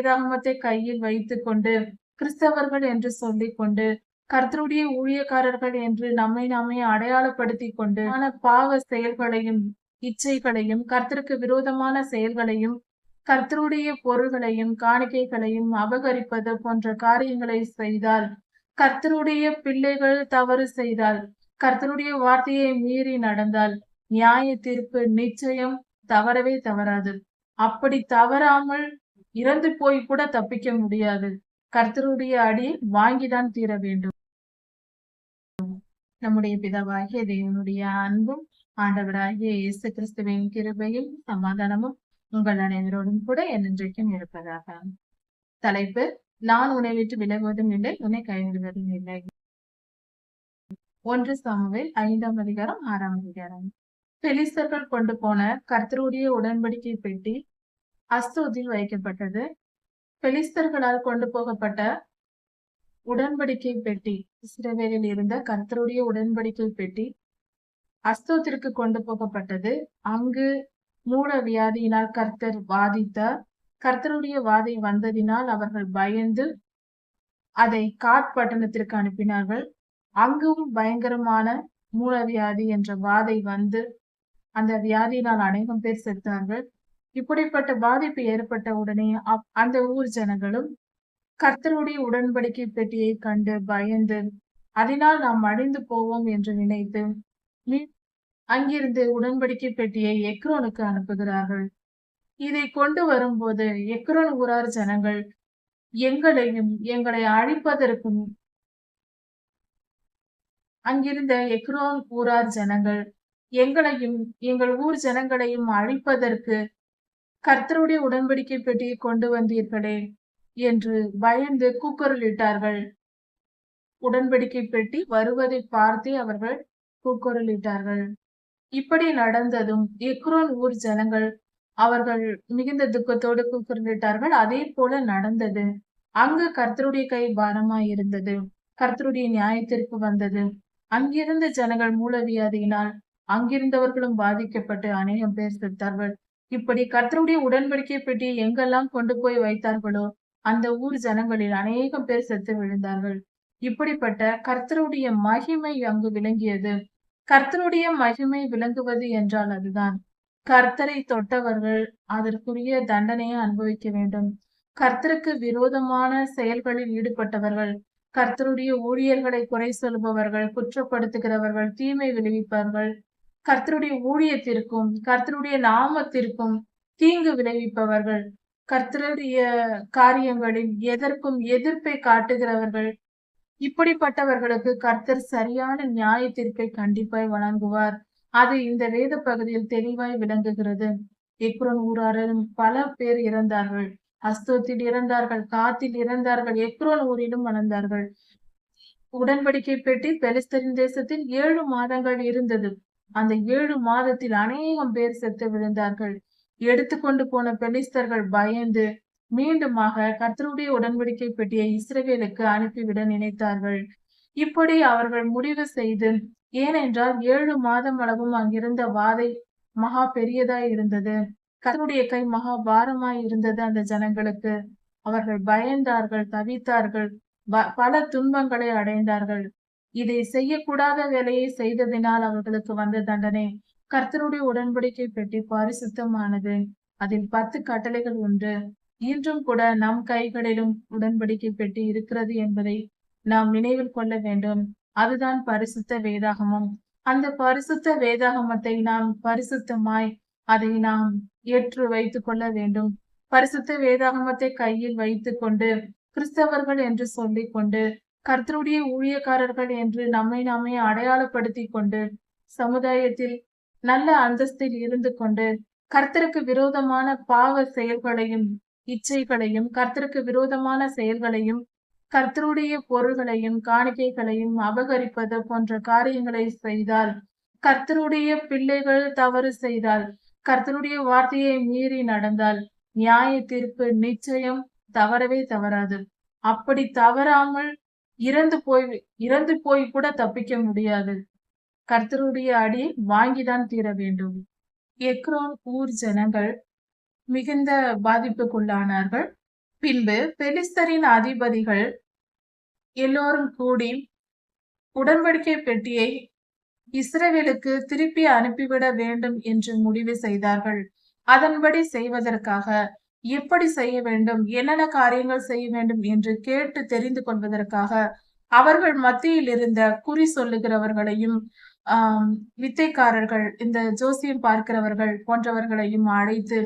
வேதாகமத்தை கையில் வைத்துக் கொண்டு கிறிஸ்தவர்கள் என்று சொல்லிக் கொண்டு கர்த்தருடைய ஊழியக்காரர்கள் என்று நம்மை நாமே அடையாளப்படுத்திக் கொண்டு பாவ செயல்களையும் இச்சைகளையும் கர்த்தருக்கு விரோதமான செயல்களையும் கர்த்தருடைய பொருள்களையும் காணிக்கைகளையும் அபகரிப்பது போன்ற காரியங்களை செய்தால் கர்த்தருடைய பிள்ளைகள் தவறு செய்தால் கர்த்தருடைய வார்த்தையை மீறி நடந்தால் நியாய தீர்ப்பு நிச்சயம் தவறவே தவறாது. அப்படி தவறாமல் இறந்து போய் கூட தப்பிக்க முடியாது. கர்த்தருடைய அடி வாங்கிதான் தீர வேண்டும். நம்முடைய பிதாவாகிய தேவனுடைய அன்பும் ஆண்டவராகிய இயேசு கிறிஸ்துவின் கிருபையும் சமாதானமும் உங்கள் அனைவரோடும் கூட என்றென்றைக்கும் இருப்பதாக. தலைப்பு நான் உன்னை விட்டு விலகுவதும் இல்லை உன்னை கைவிடுவதும் இல்லை. ஒன்று சாமுவேல் ஐந்தாம் அதிகாரம் ஆறாம் அதிகாரம். பெலிசர்கள் கொண்டு போன கர்த்தருடைய உடன்படிக்கை பெட்டி அஸ்தூதில் வைக்கப்பட்டது. பெலிஸ்தர்களால் கொண்டு போகப்பட்ட உடன்படிக்கை பெட்டி இஸ்ரவேலில் இருந்த கர்த்தருடைய உடன்படிக்கை பெட்டி அஸ்தோத்திற்கு கொண்டு போகப்பட்டது. அங்கு மூல வியாதியினால் கர்த்தர் வாதித்தார் கர்த்தருடைய வாதை வந்ததினால் அவர்கள் பயந்து அதை காட் பட்டணத்திற்கு அனுப்பினார்கள். அங்கும் பயங்கரமான மூலவியாதி என்ற வாதை வந்து அந்த வியாதியினால் அநேகம் பேர் செத்தார்கள். இப்படிப்பட்ட பாதிப்பு ஏற்பட்ட உடனே அந்த ஊர் ஜனங்களும் கர்த்தருடைய உடன்படிக்கை பெட்டியை கண்டு பயந்து அதனால் நாம் அழிந்து போவோம் என்று நினைத்து அங்கிருந்து உடன்படிக்கை பெட்டியை எக்ரோனுக்கு அனுப்புகிறார்கள். இதை கொண்டு வரும்போது எக்ரோன் ஊரார் ஜனங்கள் எங்களையும் எங்களை அழிப்பதற்கும் அங்கிருந்த எக்ரோன் ஊரார் ஜனங்கள் எங்களையும் எங்கள் ஊர் ஜனங்களையும் அழிப்பதற்கு கர்த்தருடைய உடன்படிக்கை பெட்டியை கொண்டு வந்தீர்களே என்று பயந்து கூக்குரலிட்டார்கள். உடன்படிக்கை பெட்டி வருவதை பார்த்தே அவர்கள் கூக்குரலிட்டார்கள். இப்படி நடந்ததும் எக்ரோன் ஊர் ஜனங்கள் அவர்கள் மிகுந்த துக்கத்தோடு கூக்குரலிட்டார்கள். அதே போல நடந்தது. அங்கு கர்த்தருடைய கை பாரமாய் இருந்தது கர்த்தருடைய நியாயத்திற்கு வந்தது. அங்கிருந்த ஜனங்கள் மூலவியாதியினால் அங்கிருந்தவர்களும் பாதிக்கப்பட்டு அநேகம் பேர் செத்தார்கள். இப்படி கர்த்தருடைய உடன்படிக்கை பெட்டியை எங்கெல்லாம் கொண்டு போய் வைத்தார்களோ அந்த ஊர் ஜனங்களில் அநேகம் பேர் செத்து விழுந்தார்கள். இப்படிப்பட்ட கர்த்தருடைய மகிமை அங்கு விளங்கியது. கர்த்தருடைய மகிமை விளங்குவது என்றால் அதுதான். கர்த்தரை தொட்டவர்கள் அதற்குரிய தண்டனையை அனுபவிக்க வேண்டும். கர்த்தருக்கு விரோதமான செயல்களில் ஈடுபட்டவர்கள் கர்த்தருடைய ஊழியர்களை குறை சொல்பவர்கள் குற்றப்படுத்துகிறவர்கள் தீமை விளைவிப்பவர்கள் கர்த்தருடைய ஊழியத்திற்கும் கர்த்தருடைய நாமத்திற்கும் தீங்கு விளைவிப்பவர்கள் கர்த்தருடைய காரியங்களில் எதற்கும் எதிர்ப்பை காட்டுகிறவர்கள் இப்படிப்பட்டவர்களுக்கு கர்த்தர் சரியான நியாய தீர்ப்பை கண்டிப்பாய் வழங்குவார். அது இந்த வேத பகுதியில் தெளிவாய் விளங்குகிறது. எக்ரோன் ஊராரிலும் பல பேர் இறந்தார்கள். அஸ்தோத்தில் இறந்தார்கள் காத்தில் இறந்தார்கள் எக்ரோன் ஊரிலும் வளர்ந்தார்கள். உடன்படிக்கை பெட்டி பெலிஸ்தரின் தேசத்தில் ஏழு மாதங்கள் இருந்தது. அந்த ஏழு மாதத்தில் அநேகம் பேர் செத்து விழுந்தார்கள். எடுத்துக்கொண்டு போன பெலிஸ்தர்கள் பயந்து மீண்டுமாக கர்த்தருடைய உடன்படிக்கை பெட்டியை இஸ்ரவேலுக்கு அனுப்பிவிட நினைத்தார்கள். இப்படி அவர்கள் முடிவு செய்து ஏனென்றால் ஏழு மாதம் அளவும் அங்கிருந்த வாதை மகா பெரியதாய் இருந்தது. கர்த்தருடைய கை மகா பாரமாய் இருந்தது அந்த ஜனங்களுக்கு. அவர்கள் பயந்தார்கள் தவித்தார்கள் பல துன்பங்களை அடைந்தார்கள். இதை செய்யக்கூடாத வேலையை செய்ததினால் அவர்களுக்கு வந்த தண்டனை. கர்த்தருடைய உடன்படிக்கை பெட்டி பரிசுத்தமானது. அதில் பத்து கட்டளைகள் உண்டு இன்றும் கூட நம் கைகளிலும் உடன்படிக்கை பெட்டி இருக்கிறது என்பதை நாம் நினைவில் கொள்ள வேண்டும். அதுதான் பரிசுத்த வேதாகமம். அந்த பரிசுத்த வேதாகமத்தை நாம் பரிசுத்தமாய் அதை நாம் ஏற்று வைத்துக் கொள்ள வேண்டும். பரிசுத்த வேதாகமத்தை கையில் வைத்துக் கொண்டு கிறிஸ்தவர்கள் என்று சொல்லிக் கொண்டு கர்த்தருடைய ஊழியக்காரர்கள் என்று நம்மை நாமே அடையாளப்படுத்தி கொண்டு சமுதாயத்தில் நல்ல அந்தஸ்தில் இருந்து கொண்டு கர்த்தருக்கு விரோதமான பாவ செயல்களையும் இச்சைகளையும் கர்த்தருக்கு விரோதமான செயல்களையும் கர்த்தருடைய பொருள்களையும் காணிக்கைகளையும் அபகரிப்பது போன்ற காரியங்களை செய்தால் கர்த்தருடைய பிள்ளைகள் தவறு செய்தால் கர்த்தருடைய வார்த்தையை மீறி நடந்தால் நியாய தீர்ப்பு நிச்சயம் தவறவே தவறாது. அப்படி தவறாமல் இறந்து போய் இறந்து போய் கூட தப்பிக்க முடியாது. கர்த்தருடைய அடி வாங்கிதான் தீர வேண்டும். எக்ரோன் ஊர் ஜனங்கள் மிகுந்த பாதிப்புக்குள்ளானார்கள். பின்பு பெலிஸ்தரின் அதிபதிகள் எல்லோரும் கூடி உடன்படிக்கை பெட்டியை இஸ்ரேலுக்கு திருப்பி அனுப்பிவிட வேண்டும் என்று முடிவு செய்தார்கள். அதன்படி செய்வதற்காக எப்படி செய்ய வேண்டும்? என்னென்ன காரியங்கள் செய்ய வேண்டும் என்று கேட்டு தெரிந்து கொள்வதற்காக அவர்கள் மத்தியில் இருந்த குறி சொல்லுகிறவர்களையும் ஆஹ் வித்தைக்காரர்கள் இந்த ஜோசியம் பார்க்கிறவர்கள் போன்றவர்களையும் அழைத்து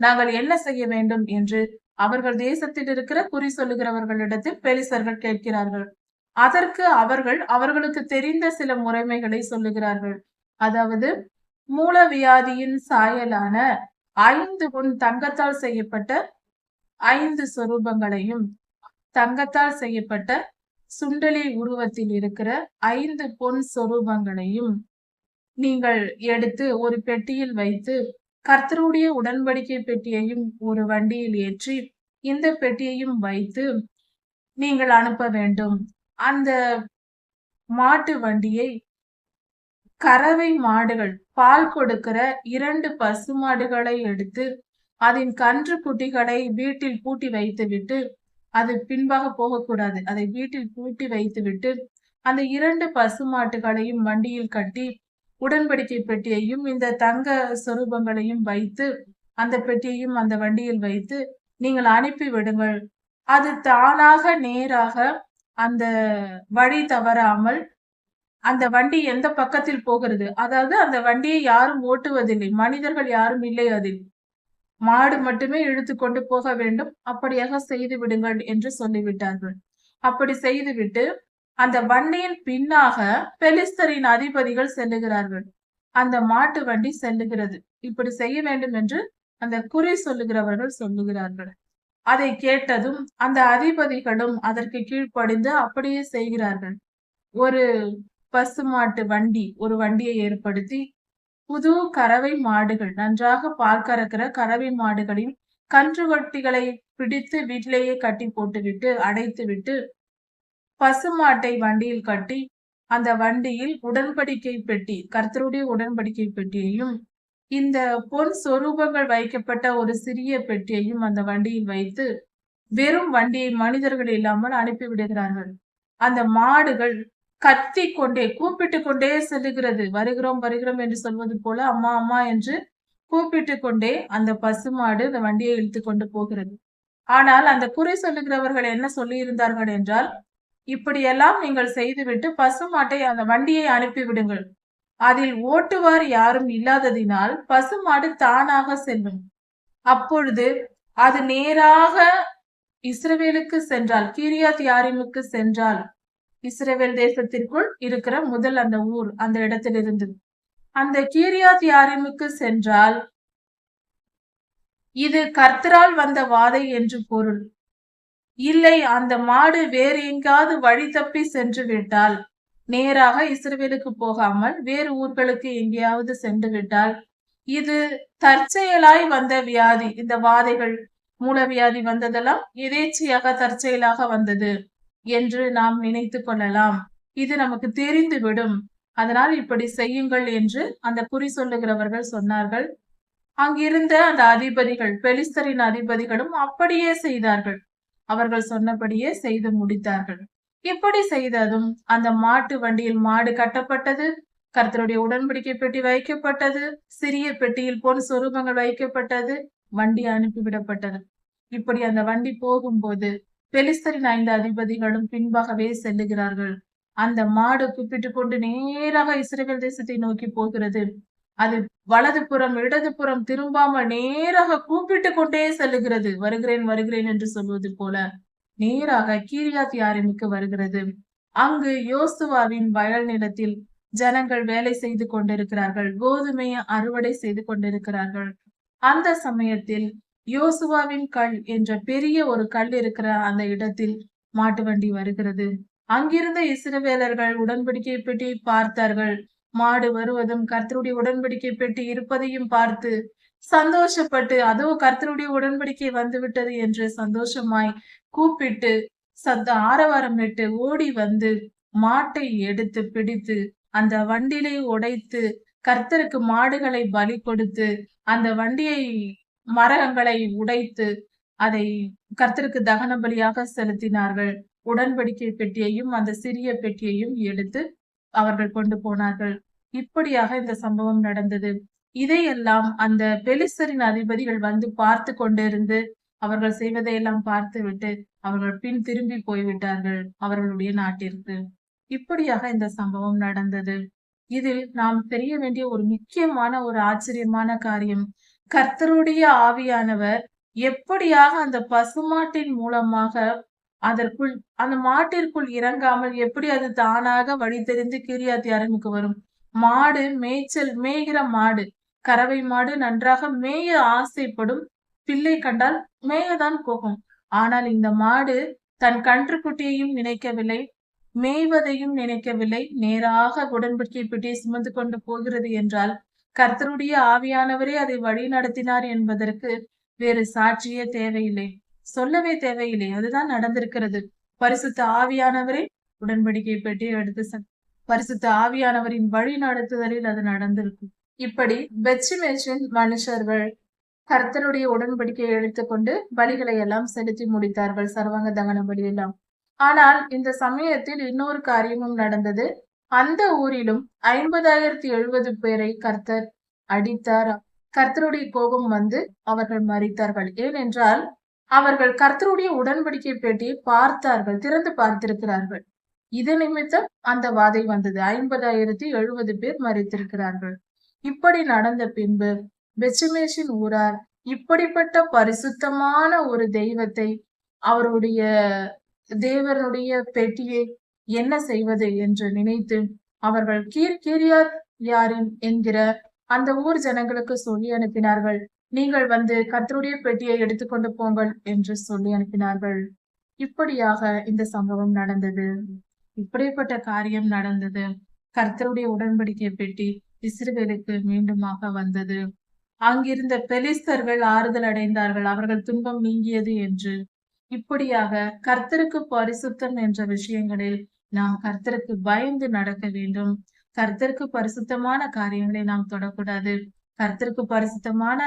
நாங்கள் என்ன செய்ய வேண்டும் என்று அவர்கள் தேசத்தில் இருக்கிற குறி சொல்லுகிறவர்களிடத்தில் பெலிசர்கள் கேட்கிறார்கள். அதற்கு அவர்கள் அவர்களுக்கு தெரிந்த சில முறைமைகளை சொல்லுகிறார்கள். அதாவது மூலவியாதியின் சாயலான ஐந்து பொன் தங்கத்தால் செய்யப்பட்ட ஐந்து சொரூபங்களையும் தங்கத்தால் செய்யப்பட்ட சுண்டலி உருவத்தில் இருக்கிற ஐந்து பொன் சொரூபங்களையும் நீங்கள் எடுத்து ஒரு பெட்டியில் வைத்து கர்த்தருடைய உடன்படிக்கை பெட்டியையும் ஒரு வண்டியில் ஏற்றி இந்த பெட்டியையும் வைத்து நீங்கள் அனுப்ப வேண்டும். அந்த மாட்டு வண்டியை கறவை மாடுகள் பால் கொடுக்கிற இரண்டு பசுமாடுகளை எடுத்து அதன் கன்று குட்டிகளை வீட்டில் பூட்டி வைத்துவிட்டு அது பின்பாக போகக்கூடாது. அதை வீட்டில் பூட்டி வைத்துவிட்டு அந்த இரண்டு பசுமாட்டுகளையும் வண்டியில் கட்டி உடன்படிக்கை பெட்டியையும் இந்த தங்க சொரூபங்களையும் வைத்து அந்த பெட்டியையும் அந்த வண்டியில் வைத்து நீங்கள் அனுப்பி விடுங்கள். அது தானாக நேராக அந்த வழி தவறாமல் அந்த வண்டி எந்த பக்கத்தில் போகிறது? அதாவது அந்த வண்டியை யாரும் ஓட்டுவதில்லை. மனிதர்கள் யாரும் இல்லை அதில் மாடு மட்டுமே இழுத்து கொண்டு போக வேண்டும். அப்படியாக செய்து விடுங்கள் என்று சொல்லிவிட்டார்கள். அப்படி செய்துவிட்டு அந்த வண்டியின் பின்னாக பெலிஸ்தரின் அதிபதிகள் செல்லுகிறார்கள். அந்த மாட்டு வண்டி செல்லுகிறது. இப்படி செய்ய வேண்டும் என்று அந்த குறி சொல்லுகிறவர்கள் சொல்லுகிறார்கள். அதை கேட்டதும் அந்த அதிபதிகளும் அதற்கு கீழ்ப்படிந்து அப்படியே செய்கிறார்கள். ஒரு பசுமாட்டு வண்டி ஒரு வண்டியை ஏற்படுத்தி புது கறவை மாடுகள் நன்றாக பால் கறக்கிற கறவை மாடுகளின் கன்றுவட்டிகளை பிடித்து வீட்டிலேயே கட்டி போட்டுவிட்டு அடைத்து விட்டு பசுமாட்டை வண்டியில் கட்டி அந்த வண்டியில் உடன்படிக்கை பெட்டி கர்த்தருடைய உடன்படிக்கை பெட்டியையும் இந்த பொன் சொரூபங்கள் வைக்கப்பட்ட ஒரு சிறிய பெட்டியையும் அந்த வண்டியில் வைத்து வெறும் வண்டியை மனிதர்கள் இல்லாமல் அனுப்பிவிடுகிறார்கள். அந்த மாடுகள் கத்தி கொண்டே கூப்பிட்டு கொண்டே செல்லுகிறது. வருகிறோம் வருகிறோம் என்று சொல்வது போல அம்மா அம்மா என்று கூப்பிட்டு கொண்டே அந்த பசுமாடு அந்த வண்டியை இழுத்து கொண்டு போகிறது. ஆனால் அந்த குறை சொல்லுகிறவர்கள் என்ன சொல்லியிருந்தார்கள் என்றால் இப்படியெல்லாம் நீங்கள் செய்துவிட்டு பசுமாட்டை அந்த வண்டியை அனுப்பிவிடுங்கள். அதில் ஓட்டுவார் யாரும் இல்லாததினால் பசுமாடு தானாக செல்லும். அப்பொழுது அது நேராக இஸ்ரவேலுக்கு சென்றால் கீரியாத் யாரிமுக்கு சென்றால் இஸ்ரேவேல் தேசத்திற்குள் இருக்கிற முதல் அந்த ஊர் அந்த இடத்திலிருந்து. அந்த கீரியாத் யாரிமுக்கு சென்றால் இது கர்த்தரால் வந்த வாதை என்று பொருள். இல்லை அந்த மாடு வேறு எங்காவது வழி தப்பி சென்று விட்டால் நேராக இஸ்ரேலுக்கு போகாமல் வேறு ஊர்களுக்கு எங்கேயாவது சென்று விட்டால் இது தற்செயலாய் வந்த வியாதி. இந்த வாதைகள் மூலவியாதி வந்ததெல்லாம் எதேச்சையாக தற்செயலாக வந்தது. என்று நாம் நினைத்து கொள்ளலாம். இது நமக்கு தெரிந்துவிடும் அதனால் இப்படி செய்யுங்கள் என்று அந்த குறி சொல்லுகிறவர்கள் சொன்னார்கள். அங்கிருந்த அந்த அதிபதிகள் பெலிஸ்தரின் அதிபதிகளும் அப்படியே செய்தார்கள். அவர்கள் சொன்னபடியே செய்து முடித்தார்கள். இப்படி செய்ததும் அந்த மாட்டு வண்டியில் மாடு கட்டப்பட்டது கர்த்தருடைய உடன்படிக்கை பெட்டி வைக்கப்பட்டது சிறிய பெட்டியில் பொன் சொரூபங்கள் வைக்கப்பட்டது வண்டி அனுப்பிவிடப்பட்டது. இப்படி அந்த வண்டி போகும்போது பெலிஸ்தரின் ஐந்து அதிபதிகளும் பின்பாகவே செல்லுகிறார்கள். அந்த மாடு கூப்பிட்டு கொண்டு நேராக இஸ்ரேல் தேசத்தை நோக்கி போகிறது. அது வலது புறம் இடது புறம் திரும்பாமல் நேராக கூப்பிட்டு கொண்டே செல்லுகிறது. வருகிறேன் வருகிறேன் என்று சொல்வது போல நேராக கீரியாத் யாரிமுக்கு வருகிறது. அங்கு யோசுவாவின் வயல் நிலத்தில் ஜனங்கள் வேலை செய்து கொண்டிருக்கிறார்கள். கோதுமையை அறுவடை செய்து கொண்டிருக்கிறார்கள். அந்த சமயத்தில் யோசுவாவின் கல் என்ற பெரிய ஒரு கல் இருக்கிற அந்த இடத்தில் மாட்டு வண்டி வருகிறது. அங்கிருந்த இஸ்ரவேலர்கள் உடன்படிக்கை பெட்டி பார்த்தார்கள். மாடு வருவதும் கர்த்தருடைய உடன்படிக்கை பெட்டி இருப்பதையும் பார்த்து சந்தோஷப்பட்டு அதோ கர்த்தருடைய உடன்படிக்கை வந்து விட்டது என்று சந்தோஷமாய் கூப்பிட்டு சத்த ஆரவாரம் விட்டு ஓடி வந்து மாட்டை எடுத்து பிடித்து அந்த வண்டிலை உடைத்து கர்த்தருக்கு மாடுகளை பலி கொடுத்து அந்த வண்டியை மரங்களை உடைத்து அதை கர்த்தருக்கு தகன பலியாக செலுத்தினார்கள். உடன்படிக்கை பெட்டியையும் அந்த சிறிய பெட்டியையும் எடுத்து அவர்கள் கொண்டு போனார்கள். இப்படியாக இந்த சம்பவம் நடந்தது. இதையெல்லாம் அந்த பெலிசரின் அதிபதிகள் வந்து பார்த்து கொண்டிருந்து அவர்கள் செய்வதையெல்லாம் பார்த்து விட்டு அவர்கள் பின் திரும்பி போய்விட்டார்கள் அவர்களுடைய நாட்டிற்கு. இப்படியாக இந்த சம்பவம் நடந்தது. இதில் நாம் தெரிய வேண்டிய ஒரு முக்கியமான ஒரு ஆச்சரியமான காரியம் கர்த்தருடைய ஆவியானவர் எப்படியாக அந்த பசுமாட்டின் மூலமாக அதற்குள் அந்த மாட்டிற்குள் இறங்காமல் எப்படி அது தானாக வழி தெரிந்து கீரியாத்தி அரங்குக்கு வரும்? மாடு மேய்ச்சல் மேய்கிற மாடு கறவை மாடு நன்றாக மேய ஆசைப்படும் பிள்ளை கண்டால் மேயதான் போகும் ஆனால் இந்த மாடு தன் கன்றுக்குட்டியையும் நினைக்கவில்லை மேய்வதையும் நினைக்கவில்லை. நேராக உடன்படிக்கை பெட்டியை சுமந்து கொண்டு போகிறது என்றால் கர்த்தருடைய ஆவியானவரே அதை வழி நடத்தினார் என்பதற்கு வேறு சாட்சியே தேவையில்லை. சொல்லவே தேவையில்லை. அதுதான் நடந்திருக்கிறது. பரிசுத்த ஆவியானவரே உடன்படிக்கை பெட்டியை எடுத்து பரிசுத்த ஆவியானவரின் வழி நடத்துதலில் அது நடந்திருக்கும். இப்படி பெச்சிமேஷன் மனுஷர்கள் கர்த்தருடைய உடன்படிக்கையை எடுத்துக்கொண்டு பலிகளை எல்லாம் செலுத்தி முடித்தார்கள். சர்வாங்க தகன பலி எல்லாம். ஆனால் இந்த சமயத்தில் இன்னொரு காரியமும் நடந்தது. அந்த ஊரிலும் ஐம்பதாயிரத்தி எழுபது பேரை கர்த்தர் அடித்தார்? கர்த்தருடைய கோபம் வந்து அவர்கள் மறித்தார்கள் ஏனென்றால் அவர்கள் கர்த்தருடைய உடன்படிக்கை பேட்டியை பார்த்தார்கள் திறந்து பார்த்திருக்கிறார்கள். இது நிமித்தம் அந்த வாதை வந்தது. ஐம்பதாயிரத்தி எழுபது பேர் மறித்திருக்கிறார்கள் இப்படி நடந்த பின்பு பெச்சுமேஷின் ஊரார் இப்படிப்பட்ட பரிசுத்தமான ஒரு தெய்வத்தை அவருடைய தேவனுடைய பெட்டியை என்ன செய்வது என்று நினைத்து அவர்கள் கீர் கீரியார் யாரின் என்கிற அந்த ஊர் ஜனங்களுக்கு சொல்லி அனுப்பினார்கள். நீங்கள் வந்து கத்தருடைய பெட்டியை எடுத்துக்கொண்டு போங்கள் என்று சொல்லி அனுப்பினார்கள். இப்படியாக இந்த சம்பவம் நடந்தது. இப்படிப்பட்ட காரியம் நடந்தது. கர்த்தருடைய உடன்படிக்கை பெட்டி இஸ்ரேலுக்கு மீண்டுமாக வந்தது. அங்கிருந்த பெலிஸ்தர்கள் ஆறுதல் அடைந்தார்கள். அவர்கள் துன்பம் நீங்கியது என்று. இப்படியாக கர்த்தருக்கு பரிசுத்தம் என்ற விஷயங்களில் நாம் கர்த்தருக்கு பயந்து நடக்க வேண்டும். கர்த்தருக்கு பரிசுத்தமான காரியங்களை நாம் தொடக்கூடாது. கர்த்தருக்கு பரிசுத்தமான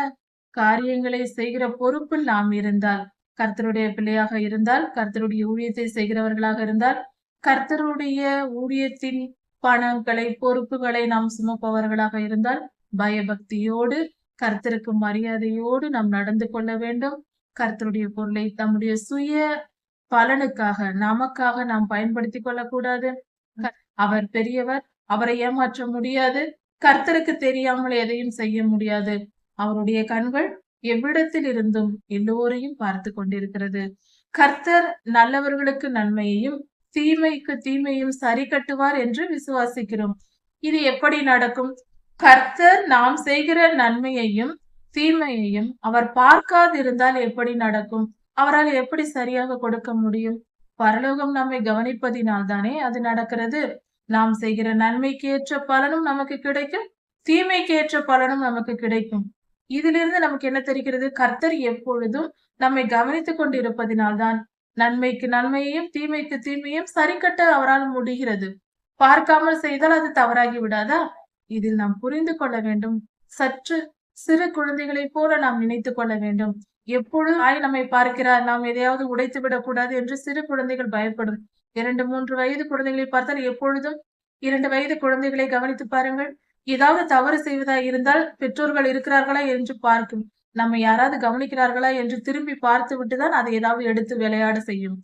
காரியங்களை செய்கிற பொறுப்பில் நாம் இருந்தால் கர்த்தருடைய பிள்ளையாக இருந்தால் கர்த்தருடைய ஊழியத்தை செய்கிறவர்களாக இருந்தால் கர்த்தருடைய ஊழியத்தின் பணங்களை பொறுப்புகளை நாம் சுமப்பவர்களாக இருந்தால் பயபக்தியோடு கர்த்தருக்கு மரியாதையோடு நாம் நடந்து கொள்ள வேண்டும். கர்த்தருடைய பொருளை தம்முடைய சுய பலனுக்காக நமக்காக நாம் பயன்படுத்தி கொள்ளக்கூடாது. அவர் பெரியவர் அவரை ஏமாற்ற முடியாது. கர்த்தருக்கு தெரியாமல் எதையும் செய்ய முடியாது. அவருடைய கண்கள் எவ்விடத்தில் இருந்தும் எல்லோரையும் பார்த்து கொண்டிருக்கிறது. கர்த்தர் நல்லவர்களுக்கு நன்மையையும் தீமைக்கு தீமையும் சரி கட்டுவார் என்று விசுவாசிக்கிறோம். இது எப்படி நடக்கும்? கர்த்தர் நாம் செய்கிற நன்மையையும் தீமையையும் அவர் பார்க்காதிருந்தால் எப்படி நடக்கும்? அவரால் எப்படி சரியாக கொடுக்க முடியும்? பரலோகம் நம்மை கவனிப்பதினால் தானே அது நடக்கிறது. நாம் செய்கிற நன்மைக்கு ஏற்ற பலனும் நமக்கு கிடைக்கும் தீமைக்கு ஏற்ற பலனும் நமக்கு கிடைக்கும். இதிலிருந்து நமக்கு என்ன தெரிகிறது? கர்த்தர் எப்பொழுதும் நம்மை கவனித்துக் கொண்டிருப்பதினால்தான் நன்மைக்கு நன்மையையும் தீமைக்கு தீமையும் சரிக்கட்ட அவரால் முடிகிறது. பார்க்காமல் செய்தால் அது தவறாகி விடாதா? இதில் நாம் புரிந்து கொள்ள வேண்டும். சற்று சிறு குழந்தைகளைப் போல நாம் நினைத்துக் கொள்ள வேண்டும். எப்பொழுது ஆய் நம்மை பார்க்கிறார்? நாம் எதையாவது உடைத்து விடக்கூடாது என்று சிறு குழந்தைகள் பயப்படும். இரண்டு மூன்று வயது குழந்தைகளை பார்த்தால் எப்பொழுதும் இரண்டு வயது குழந்தைகளை கவனித்து பாருங்கள். ஏதாவது தவறு செய்வதா இருந்தால் பெற்றோர்கள் இருக்கிறார்களா என்று பார்க்கும். நம்ம யாராவது கவனிக்கிறார்களா என்று திரும்பி பார்த்து விட்டுதான் அதை ஏதாவது எடுத்து விளையாட செய்யும்.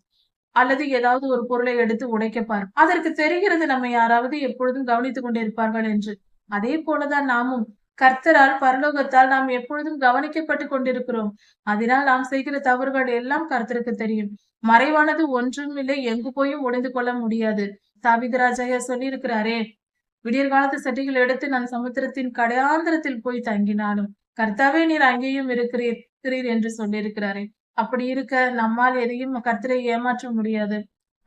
அல்லது ஏதாவது ஒரு பொருளை எடுத்து உடைக்க பார்க்கும். அதற்கு தெரிகிறது நம்ம யாராவது எப்பொழுதும் கவனித்துக் கொண்டிருப்பார்கள் என்று. அதே போலதான் நாமும் கர்த்தரால் பரலோகத்தால் நாம் எப்பொழுதும் கவனிக்கப்பட்டு கொண்டிருக்கிறோம். அதனால் நாம் செய்கிற தவறுகள் எல்லாம் கர்த்தருக்கு தெரியும். மறைவானது ஒன்றும் இல்லை எங்கு போயும் ஒளிந்து கொள்ள முடியாது. சாவிதராஜையா சொல்லி இருக்கிறாரே விடியற் காலத்து சட்டிகள் எடுத்து நான் சமுத்திரத்தின் கடையாந்திரத்தில் போய் தங்கினாலும் கர்த்தாவே நீர் அங்கேயும் இருக்கிறீர் என்று சொல்லியிருக்கிறாரே. அப்படி இருக்க நம்மால் எதையும் கர்த்தரை ஏமாற்ற முடியாது.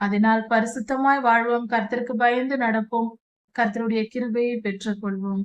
அதனால் பரிசுத்தமாய் வாழ்வோம் கர்த்தருக்கு பயந்து நடப்போம். கர்த்தருடைய கிருபையை பெற்றுக்கொள்வோம்.